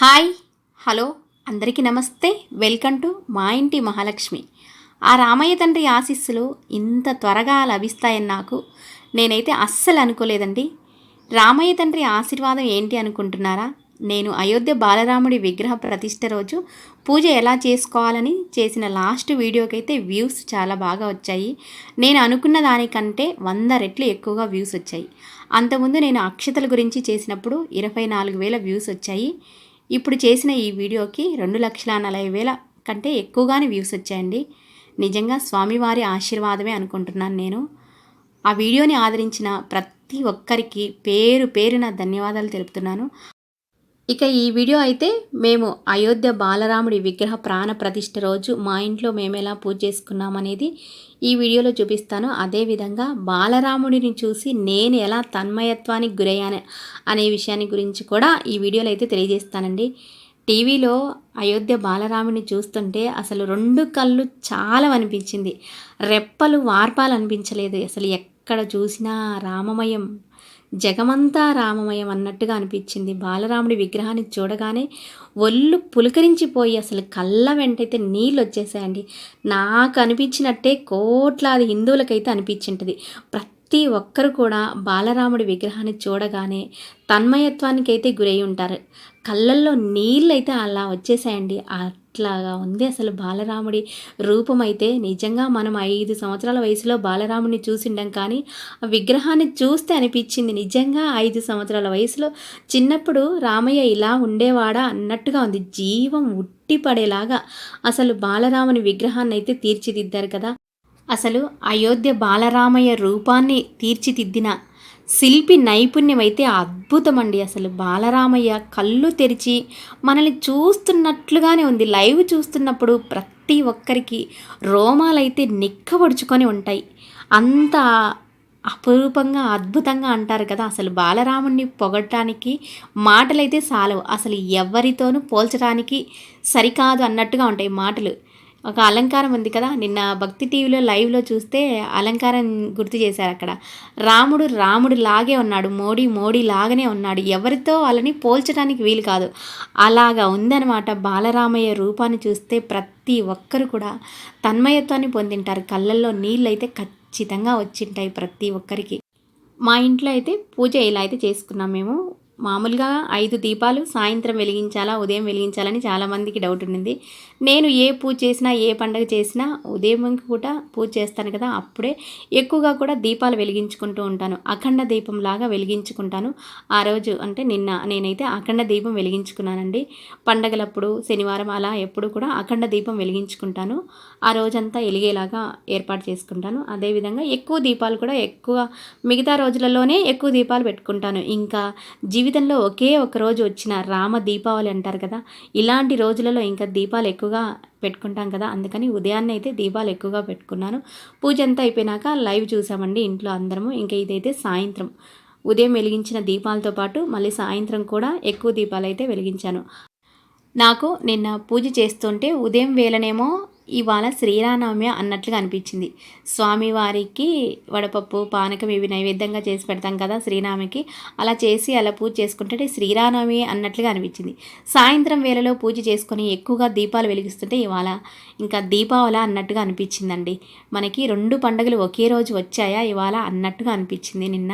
Hi hello అందరికీ నమస్తే. Welcome to మా ఇంటి మహాలక్ష్మి. ఆ రామయ్య తండ్రి ఆశీస్సులు ఇంత త్వరగా లభిస్తాయని నాకు నేనైతే అస్సలు అనుకోలేదండి. రామయ్య తండ్రి ఆశీర్వాదం ఏంటి అనుకుంటున్నారా? నేను అయోధ్య బాలరాముడి విగ్రహ ప్రతిష్ట రోజు పూజ ఎలా చేసుకోవాలని చేసిన లాస్ట్ వీడియోకైతే వ్యూస్ చాలా బాగా వచ్చాయి. నేను అనుకున్న దానికంటే వంద రెట్లు ఎక్కువగా వ్యూస్ వచ్చాయి. అంతకుముందు నేను అక్షతల గురించి చేసినప్పుడు ఇరవై నాలుగు వేల వ్యూస్ వచ్చాయి. ఇప్పుడు చేసిన ఈ వీడియోకి రెండు లక్షల నలభై వేల కంటే ఎక్కువగానే వ్యూస్ వచ్చాయండి. నిజంగా స్వామివారి ఆశీర్వాదమే అనుకుంటున్నాను నేను. ఆ వీడియోని ఆదరించిన ప్రతి ఒక్కరికి పేరు పేరున ధన్యవాదాలు తెలుపుతున్నాను. ఇక ఈ వీడియో అయితే మేము అయోధ్య బాలరాముడి విగ్రహ ప్రాణ ప్రతిష్ఠ రోజు మా ఇంట్లో మేము ఎలా పూజ చేసుకున్నామనేది ఈ వీడియోలో చూపిస్తాను. అదేవిధంగా బాలరాముడిని చూసి నేను ఎలా తన్మయత్వానికి గురయ్యాను అనే విషయాన్ని గురించి కూడా ఈ వీడియోలో అయితే తెలియజేస్తానండి. టీవీలో అయోధ్య బాలరాముని చూస్తుంటే అసలు రెండు కళ్ళు చాలా అనిపించింది. రెప్పలు వార్పాలు అనిపించలేదు. అసలు ఎక్కడ చూసినా రామమయం జగమంతా రామమయం అన్నట్టుగా అనిపించింది. బాలరాముడి విగ్రహాన్ని చూడగానే ఒళ్ళు పులకరించిపోయి అసలు కళ్ళ వెంటైతే నీళ్ళు వచ్చేసాయండి నాకు అనిపించినట్టే కోట్లాది హిందువులకైతే అనిపించింటుంది. ప్రతి ఒక్కరు కూడా బాలరాముడి విగ్రహాన్ని చూడగానే తన్మయత్వానికి అయితే గురై ఉంటారు. కళ్ళల్లో నీళ్ళు అయితే అలా వచ్చేసాయండి. అట్లాగా ఉంది అసలు బాలరాముడి రూపం అయితే నిజంగా మనం ఐదు సంవత్సరాల వయసులో బాలరాముడిని చూసిండం కానీ ఆ విగ్రహాన్ని చూస్తే అనిపించింది. నిజంగా ఐదు సంవత్సరాల వయసులో చిన్నప్పుడు రామయ్య ఇలా ఉండేవాడా అన్నట్టుగా ఉంది. జీవం ఉట్టిపడేలాగా అసలు బాలరాముని విగ్రహాన్ని అయితే తీర్చిదిద్దారు కదా. అసలు అయోధ్య బాలరామయ్య రూపాన్ని తీర్చిదిద్దిన శిల్పి నైపుణ్యం అయితే అద్భుతమండి అసలు బాలరామయ్య కళ్ళు తెరిచి మనల్ని చూస్తున్నట్లుగానే ఉంది. లైవ్ చూస్తున్నప్పుడు ప్రతి ఒక్కరికి రోమాలైతే నిక్కబడుచుకొని ఉంటాయి. అంత అపురూపంగా అద్భుతంగా అంటారు కదా అసలు బాలరాముణ్ణి పొగడటానికి మాటలైతే సాలవు. అసలు ఎవరితోనూ పోల్చడానికి సరికాదు అన్నట్టుగా ఉంటాయి మాటలు. ఒక అలంకారం ఉంది కదా. నిన్న భక్తి టీవీలో లైవ్లో చూస్తే అలంకారం గుర్తు చేశారు అక్కడ. రాముడు రాముడు లాగే ఉన్నాడు. మోడీ మోడీ లాగానే ఉన్నాడు. ఎవరితో వాళ్ళని పోల్చడానికి వీలు కాదు. అలాగా ఉందన్నమాట. బాలరామయ్య రూపాన్ని చూస్తే ప్రతి ఒక్కరు కూడా తన్మయత్వాన్ని పొందింటారు. కళ్ళల్లో నీళ్ళు అయితే ఖచ్చితంగా వచ్చింటాయి ప్రతి ఒక్కరికి. మా ఇంట్లో అయితే పూజ ఇలా అయితే చేసుకున్నాం మేము. మామూలుగా ఐదు దీపాలు సాయంత్రం వెలిగించాలా ఉదయం వెలిగించాలని చాలామందికి డౌట్ ఉండింది. నేను ఏ పూజ చేసినా ఏ పండగ చేసినా ఉదయం కూడా పూజ చేస్తాను కదా అప్పుడే ఎక్కువగా కూడా దీపాలు వెలిగించుకుంటూ ఉంటాను. అఖండ దీపం లాగా వెలిగించుకుంటాను. ఆ రోజు అంటే నిన్న నేనైతే అఖండ దీపం వెలిగించుకున్నానండి. పండగలప్పుడు శనివారం అలా ఎప్పుడు కూడా అఖండ దీపం వెలిగించుకుంటాను. ఆ రోజంతా వెలిగేలాగా ఏర్పాటు చేసుకుంటాను. అదేవిధంగా ఎక్కువ దీపాలు కూడా ఎక్కువ మిగతా రోజులలోనే ఎక్కువ దీపాలు పెట్టుకుంటాను. ఇంకా జీవి జీవితంలో ఒకే ఒక రోజు వచ్చిన రామ దీపావళి అంటారు కదా ఇలాంటి రోజులలో ఇంకా దీపాలు ఎక్కువగా పెట్టుకుంటాం కదా అందుకని ఉదయాన్నే అయితే దీపాలు ఎక్కువగా పెట్టుకున్నాను. పూజ అంతా అయిపోయినాక లైవ్ చూసామండి ఇంట్లో అందరము ఇంకా ఇదైతే సాయంత్రం. ఉదయం వెలిగించిన దీపాలతో పాటు మళ్ళీ సాయంత్రం కూడా ఎక్కువ దీపాలు అయితే వెలిగించాను. నాకు నిన్న పూజ చేస్తుంటే ఉదయం వేళనేమో ఇవాళ శ్రీరామనవమి అన్నట్లుగా అనిపించింది. స్వామివారికి వడపప్పు పానకం ఇవి నైవేద్యంగా చేసి పెడతాం కదా శ్రీరామికి. అలా చేసి అలా పూజ చేసుకుంటే శ్రీరామనవమి అన్నట్లుగా అనిపించింది. సాయంత్రం వేళలో పూజ చేసుకొని ఎక్కువగా దీపాలు వెలిగిస్తుంటే ఇవాళ ఇంకా దీపావళి అన్నట్టుగా అనిపించిందండి. మనకి రెండు పండుగలు ఒకే రోజు వచ్చాయా ఇవాళ అన్నట్టుగా అనిపించింది. నిన్న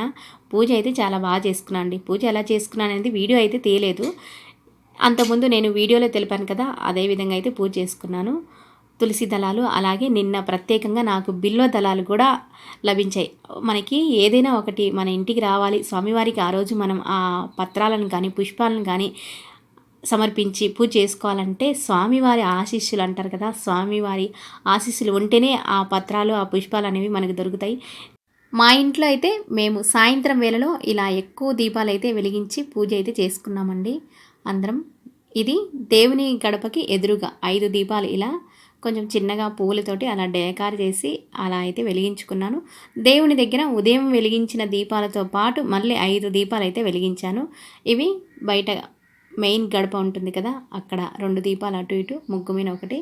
పూజ అయితే చాలా బాగా చేసుకున్నాను అండి పూజ ఎలా చేసుకున్నాను అనేది వీడియో అయితే తేలేదు అంతకుముందు నేను వీడియోలో తెలిపాను కదా అదే విధంగా అయితే పూజ చేసుకున్నాను. తులసి దళాలు అలాగే నిన్న ప్రత్యేకంగా నాకు బిల్వ దళాలు కూడా లభించాయి. మనకి ఏదైనా ఒకటి మన ఇంటికి రావాలి. స్వామివారికి ఆ రోజు మనం ఆ పత్రాలను కానీ పుష్పాలను కానీ సమర్పించి పూజ చేసుకోవాలంటే స్వామివారి ఆశీస్సులు అంటారు కదా. స్వామివారి ఆశీస్సులు ఉంటేనే ఆ పత్రాలు ఆ పుష్పాలు అనేవి మనకు దొరుకుతాయి. మా ఇంట్లో అయితే మేము సాయంత్రం వేళలో ఇలా ఎక్కువ దీపాలు అయితే వెలిగించి పూజ అయితే చేసుకున్నామండి. అందరం. ఇది దేవుని గడపకి ఎదురుగా ఐదు దీపాలు ఇలా కొంచెం చిన్నగా పువ్వులతోటి అలా డేకార్ చేసి అలా అయితే వెలిగించుకున్నాను. దేవుని దగ్గర ఉదయం వెలిగించిన దీపాలతో పాటు మళ్ళీ ఐదు దీపాలు అయితే వెలిగించాను. ఇవి బయట మెయిన్ గడప ఉంటుంది కదా అక్కడ రెండు దీపాలు అటు ఇటు ముగ్గు మీద ఒకటి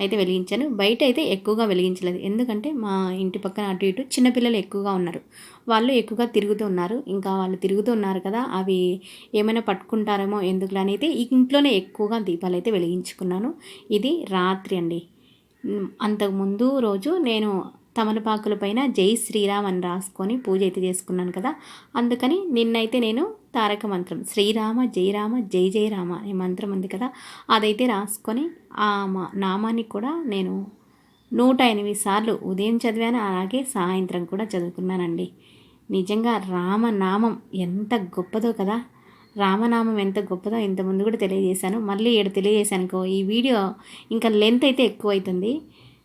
అయితే వెలిగించాను. బయట అయితే ఎక్కువగా వెలిగించలేదు. ఎందుకంటే మా ఇంటి పక్కన అటు ఇటు చిన్నపిల్లలు ఎక్కువగా ఉన్నారు. వాళ్ళు ఎక్కువగా తిరుగుతూ ఉన్నారు. ఇంకా వాళ్ళు తిరుగుతూ ఉన్నారు కదా అవి ఏమైనా పట్టుకుంటారేమో ఎందుకులనైతే అయితే ఇంట్లోనే ఎక్కువగా దీపాలు అయితే వెలిగించుకున్నాను. ఇది రాత్రి అండి. అంతకుముందు రోజు నేను తమలపాకుల పైన జై శ్రీరామ్ అని రాసుకొని పూజ అయితే చేసుకున్నాను కదా. అందుకని నిన్నైతే నేను తారక మంత్రం శ్రీరామ జై రామ జై జై రామ అనే మంత్రం ఉంది కదా అదైతే రాసుకొని ఆ మా నామాన్ని కూడా నేను నూట ఎనిమిది సార్లు ఉదయం చదివాను అలాగే సాయంత్రం కూడా చదువుకున్నానండి. నిజంగా రామనామం ఎంత గొప్పదో కదా. రామనామం ఎంత గొప్పదో ఇంతకుముందు కూడా తెలియజేశాను. మళ్ళీ ఏడు తెలియజేశానుకో ఈ వీడియో ఇంకా లెంత్ అయితే ఎక్కువ అవుతుంది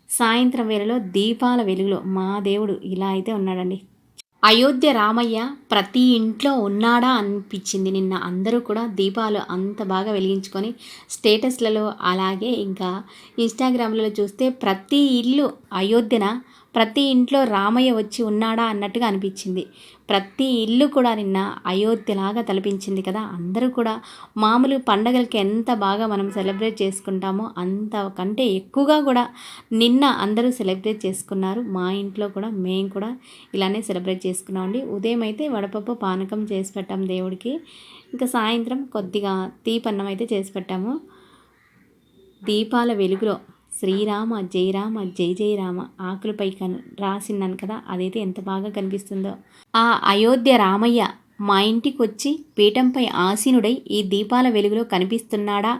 సాయంత్రం వేళలో దీపాల వెలుగులో మా దేవుడు ఇలా అయితే ఉన్నాడండి. అయోధ్య రామయ్య ప్రతి ఇంట్లో ఉన్నాడా అనిపించింది నిన్న అందరూ కూడా దీపాలు అంత బాగా వెలిగించుకొని స్టేటస్లలో అలాగే ఇంకా ఇన్స్టాగ్రామ్లలో చూస్తే ప్రతి ఇల్లు అయోధ్యన ప్రతి ఇంట్లో రామయ్య వచ్చి ఉన్నాడా అన్నట్టుగా అనిపించింది. ప్రతి ఇల్లు కూడా నిన్న అయోధ్యలాగా తలపించింది కదా. అందరూ కూడా మామూలు పండగలకి ఎంత బాగా మనం సెలబ్రేట్ చేసుకుంటామో అంత కంటే ఎక్కువగా కూడా నిన్న అందరూ సెలబ్రేట్ చేసుకున్నారు. మా ఇంట్లో కూడా మేము కూడా ఇలానే సెలబ్రేట్ చేసుకున్నామండి ఉదయం అయితే వడపప్పు పానకం చేసి పెట్టాం దేవుడికి. ఇంకా సాయంత్రం కొద్దిగా తీపన్నం అయితే చేసి పెట్టాము. దీపాల వెలుగులో శ్రీరామ జయరామ జై జయ రామ ఆకులపై కన్ రాసిన్నాను కదా అదైతే ఎంత బాగా కనిపిస్తుందో. ఆ అయోధ్య రామయ్య మా ఇంటికి వచ్చి పీఠంపై ఆసీనుడై ఈ దీపాల వెలుగులో కనిపిస్తున్నాడా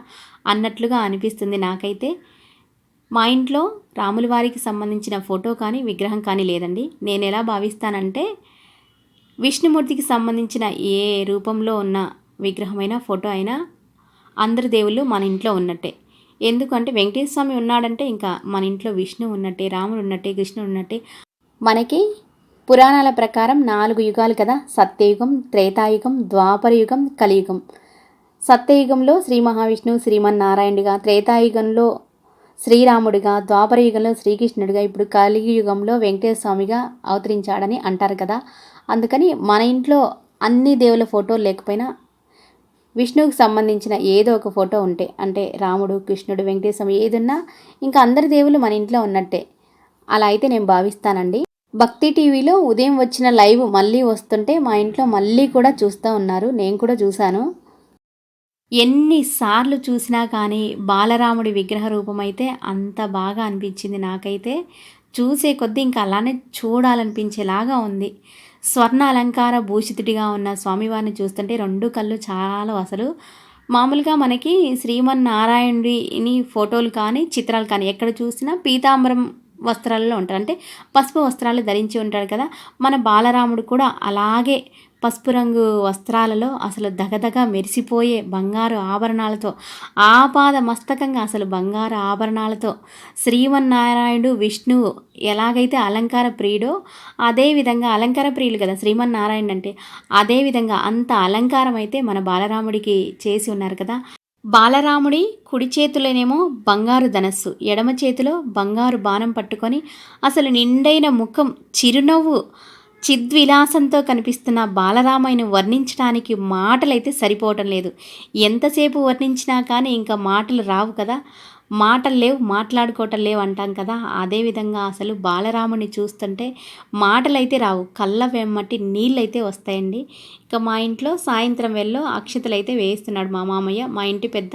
అన్నట్లుగా అనిపిస్తుంది నాకైతే. మా ఇంట్లో రాముల వారికి సంబంధించిన ఫోటో కానీ విగ్రహం కానీ లేదండి. నేను ఎలా భావిస్తానంటే విష్ణుమూర్తికి సంబంధించిన ఏ రూపంలో ఉన్న విగ్రహమైనా ఫోటో అయినా అందరి దేవుళ్ళు మన ఇంట్లో ఉన్నట్టే. ఎందుకంటే వెంకటేశ్వర స్వామి ఉన్నాడంటే ఇంకా మన ఇంట్లో విష్ణు ఉన్నట్టే రాముడు ఉన్నట్టే కృష్ణుడు ఉన్నట్టే. మనకి పురాణాల ప్రకారం నాలుగు యుగాలు కదా. సత్యయుగం త్రేతాయుగం ద్వాపర యుగం కలియుగం. సత్యయుగంలో శ్రీ మహావిష్ణువు శ్రీమన్నారాయణుడిగా త్రేతాయుగంలో శ్రీరాముడిగా ద్వాపర యుగంలో శ్రీకృష్ణుడిగా ఇప్పుడు కలియుగంలో వెంకటేశ్వర స్వామిగా అవతరించాడని అంటారు కదా. అందుకని మన ఇంట్లో అన్ని దేవుల ఫోటోలు లేకపోయినా విష్ణువుకి సంబంధించిన ఏదో ఒక ఫోటో ఉంటే అంటే రాముడు కృష్ణుడు వెంకటేశ్వర ఏదున్నా ఇంకా అందరి దేవులు మన ఇంట్లో ఉన్నట్టే. అలా అయితే నేను భావిస్తానండి. భక్తి టీవీలో ఉదయం వచ్చిన లైవ్ మళ్ళీ వస్తుంటే మా ఇంట్లో మళ్ళీ కూడా చూస్తూ ఉన్నారు. నేను కూడా చూశాను. ఎన్నిసార్లు చూసినా కానీ బాలరాముడి విగ్రహ రూపం అయితే అంత బాగా అనిపించింది నాకైతే. చూసే కొద్దీ ఇంకా అలానే చూడాలనిపించేలాగా ఉంది. స్వర్ణ అలంకార భూషితుడిగా ఉన్న స్వామివారిని చూస్తుంటే రెండు కళ్ళు చాలా అసలు. మామూలుగా మనకి శ్రీమన్నారాయణుడిని ఫోటోలు కానీ చిత్రాలు కానీ ఎక్కడ చూసినా పీతాంబరం వస్త్రాల్లో ఉంటారు. అంటే పసుపు వస్త్రాలు ధరించి ఉంటాడు కదా. మన బాలరాముడు కూడా అలాగే పసుపు రంగు వస్త్రాలలో అసలు దగదగ మెరిసిపోయే బంగారు ఆభరణాలతో ఆపాద మస్తకంగా అసలు బంగారు ఆభరణాలతో. శ్రీమన్నారాయణుడు విష్ణువు ఎలాగైతే అలంకార ప్రియుడో అదేవిధంగా అలంకార ప్రియులు కదా శ్రీమన్నారాయణ అంటే అదేవిధంగా అంత అలంకారం అయితే మన బాలరాముడికి చేసి ఉన్నారు కదా. బాలరాముడి కుడి చేతిలోనేమో బంగారు ధనస్సు ఎడమ చేతిలో బంగారు బాణం పట్టుకొని అసలు నిండైన ముఖం చిరునవ్వు చిద్విలాసంతో కనిపిస్తున్న బాలరామయ్యను వర్ణించడానికి మాటలైతే సరిపోవటం లేదు. ఎంతసేపు వర్ణించినా కానీ ఇంకా మాటలు రావు కదా? మాటలు లేవు మాట్లాడుకోవటం లేవు అంటాం కదా. అదేవిధంగా అసలు బాలరాముని చూస్తుంటే మాటలైతే రావు కళ్ళ వెమ్మటి నీళ్ళైతే వస్తాయండి. ఇక మా ఇంట్లో సాయంత్రం వెళ్ళో అక్షతలు అయితే వేస్తున్నాడు మా మామయ్య. మా ఇంటి పెద్ద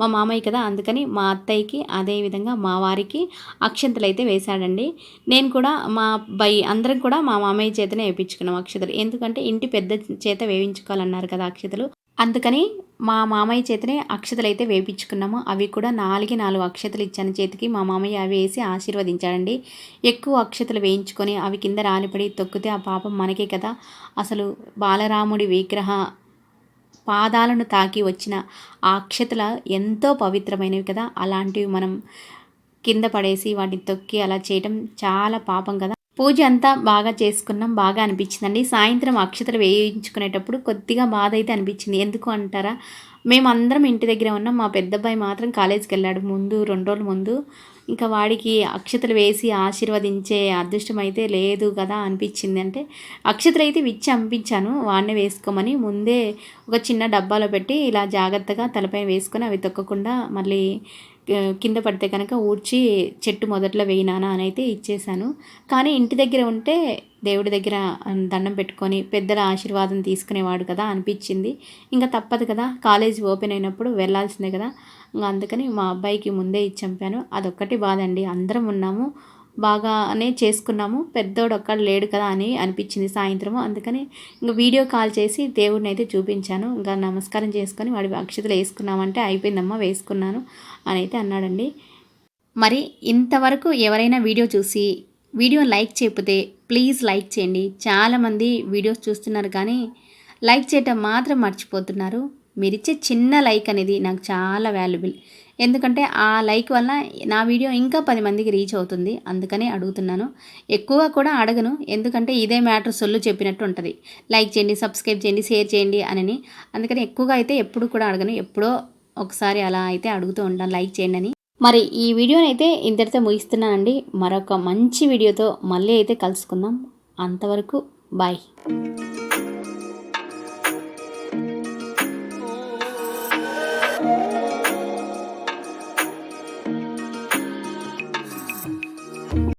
మా మామయ్య కదా అందుకని మా అత్తయ్యకి అదేవిధంగా మా వారికి అక్షంతలు అయితే వేశాడండి. నేను కూడా మా బై అందరం కూడా మా మామయ్య చేతనే వేయించుకున్నాం అక్షతలు. ఎందుకంటే ఇంటి పెద్ద చేత వేయించుకోవాలన్నారు కదా అక్షతలు. అందుకని మా మామయ్య చేతనే అక్షతలు అయితే వేపించుకున్నాము. అవి కూడా నాలుగు నాలుగు అక్షతలు ఇచ్చాను చేతికి. మా మామయ్య అవి వేసి ఆశీర్వదించాడండి. ఎక్కువ అక్షతలు వేయించుకొని అవి కింద రాలిపడి తొక్కితే ఆ పాపం మనకే కదా. అసలు బాలరాముడి విగ్రహ పాదాలను తాకి వచ్చిన ఆ అక్షతల ఎంతో పవిత్రమైనవి కదా. అలాంటివి మనం కింద పడేసి వాటిని తొక్కి అలా చేయటం చాలా పాపం కదా. పూజ అంతా బాగా చేసుకున్నాం బాగా అనిపించిందండి. సాయంత్రం అక్షతలు వేయించుకునేటప్పుడు కొద్దిగా బాధ అయితే అనిపించింది. ఎందుకు అంటారా? మేమందరం ఇంటి దగ్గర ఉన్నాం. మా పెద్దబ్బాయి మాత్రం కాలేజీకి వెళ్ళాడు. ముందు రెండు రోజుల ముందు ఇంకా వాడికి అక్షతలు వేసి ఆశీర్వదించే అదృష్టం అయితే లేదు కదా అనిపించింది. అంటే అక్షతలు అయితే విచ్చి పంపించాను వాడినే వేసుకోమని ముందే ఒక చిన్న డబ్బాలో పెట్టి ఇలా జాగ్రత్తగా తలపై వేసుకొని అవి తొక్కకుండా మళ్ళీ కింద పడితే కనుక ఊడ్చి చెట్టు మొదట్లో వేయినానా అని అయితే ఇచ్చేశాను. కానీ ఇంటి దగ్గర ఉంటే దేవుడి దగ్గర దండం పెట్టుకొని పెద్దల ఆశీర్వాదం తీసుకునేవాడు కదా అనిపించింది. ఇంకా తప్పదు కదా. కాలేజీ ఓపెన్ అయినప్పుడు వెళ్ళాల్సిందే కదా. ఇంకా అందుకని మా అబ్బాయికి ముందే ఇచ్చి చంపాను అదొక్కటి బాధ అండి అందరం ఉన్నాము. బాగానే చేసుకున్నాము. పెద్దోడు ఒక్కడు లేడు కదా అని అనిపించింది సాయంత్రము. అందుకని ఇంకా వీడియో కాల్ చేసి దేవుడిని అయితే చూపించాను. ఇంకా నమస్కారం చేసుకొని వాడి అక్షతలు వేసుకున్నామంటే అయిపోయిందమ్మా వేసుకున్నాను అని అయితే అన్నాడండి. మరి ఇంతవరకు ఎవరైనా వీడియో చూసి వీడియో లైక్ చేయకపోతే ప్లీజ్ లైక్ చేయండి. చాలామంది వీడియోస్ చూస్తున్నారు కానీ లైక్ చేయటం మాత్రం మర్చిపోతున్నారు. మీరిచ్చే చిన్న లైక్ అనేది నాకు చాలా వాల్యుబుల్. ఎందుకంటే ఆ లైక్ వల్ల నా వీడియో ఇంకా పది మందికి రీచ్ అవుతుంది. అందుకనే అడుగుతున్నాను. ఎక్కువ కూడా అడగను. ఎందుకంటే ఇదే మ్యాటర్ సొల్లు చెప్పినట్టు ఉంటుంది. లైక్ చేయండి సబ్స్క్రైబ్ చేయండి షేర్ చేయండి అని అందుకని ఎక్కువగా అయితే ఎప్పుడు కూడా అడగను. ఎప్పుడో ఒకసారి అలా అయితే అడుగుతూ ఉంటాను. లైక్ చేయండి అని. మరి ఈ వీడియోని అయితే ఇంతటితో ముగిస్తున్నానండి. మరొక మంచి వీడియోతో మళ్ళీ అయితే కలుసుకుందాం. అంతవరకు బాయ్.